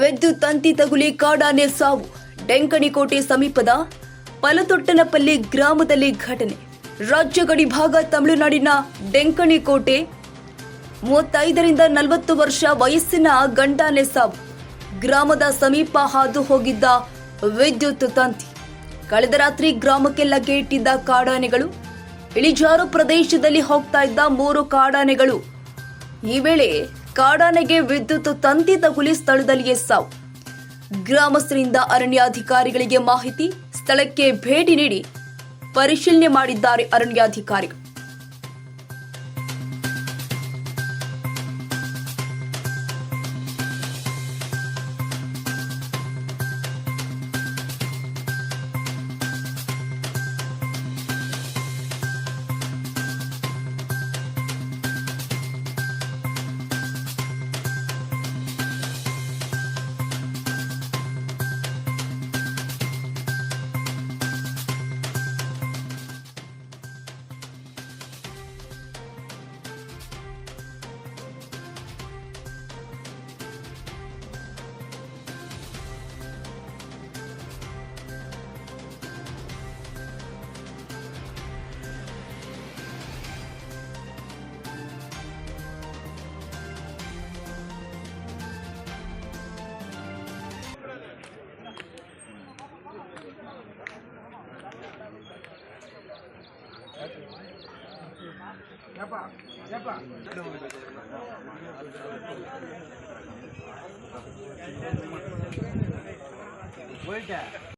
ವಿದ್ಯುತ್ ತಂತಿ ತಗುಲಿ ಕಾಡಾನೆ ಸಾವು. ಡೆಂಕಣಿಕೋಟೆ ಸಮೀಪದ ಪಲತೊಟ್ಟನಪಲ್ಲಿ ಗ್ರಾಮದಲ್ಲಿ ಘಟನೆ. ರಾಜ್ಯ ಗಡಿ ಭಾಗ ತಮಿಳುನಾಡಿನ ಡೆಂಕಣಿಕೋಟೆ, ಮೂವತ್ತೈದರಿಂದ ನಲವತ್ತು ವರ್ಷ ವಯಸ್ಸಿನ ಗಂಡಾನೆ ಸಾವು. ಗ್ರಾಮದ ಸಮೀಪ ಹಾದು ಹೋಗಿದ್ದ ವಿದ್ಯುತ್ ತಂತಿ. ಕಳೆದ ರಾತ್ರಿ ಗ್ರಾಮಕ್ಕೆ ಲಗ್ಗೆ ಇಟ್ಟಿದ್ದ ಕಾಡಾನೆಗಳು. ಇಳಿಜಾರು ಪ್ರದೇಶದಲ್ಲಿ ಹೋಗ್ತಾ ಇದ್ದ ಮೂರು ಕಾಡಾನೆಗಳು. ಈ ವೇಳೆ ಕಾಡಾನೆಗೆ ವಿದ್ಯುತ್ ತಂತಿ ತಗುಲಿ ಸ್ಥಳದಲ್ಲಿಯೇ ಸಾವು. ಗ್ರಾಮಸ್ಥರಿಂದ ಅರಣ್ಯಾಧಿಕಾರಿಗಳಿಗೆ ಮಾಹಿತಿ, ಸ್ಥಳಕ್ಕೆ ಭೇಟಿ ನೀಡಿ ಪರಿಶೀಲನೆ ಮಾಡಿದ್ದಾರೆ ಅರಣ್ಯಾಧಿಕಾರಿಗಳು. ನೋಡು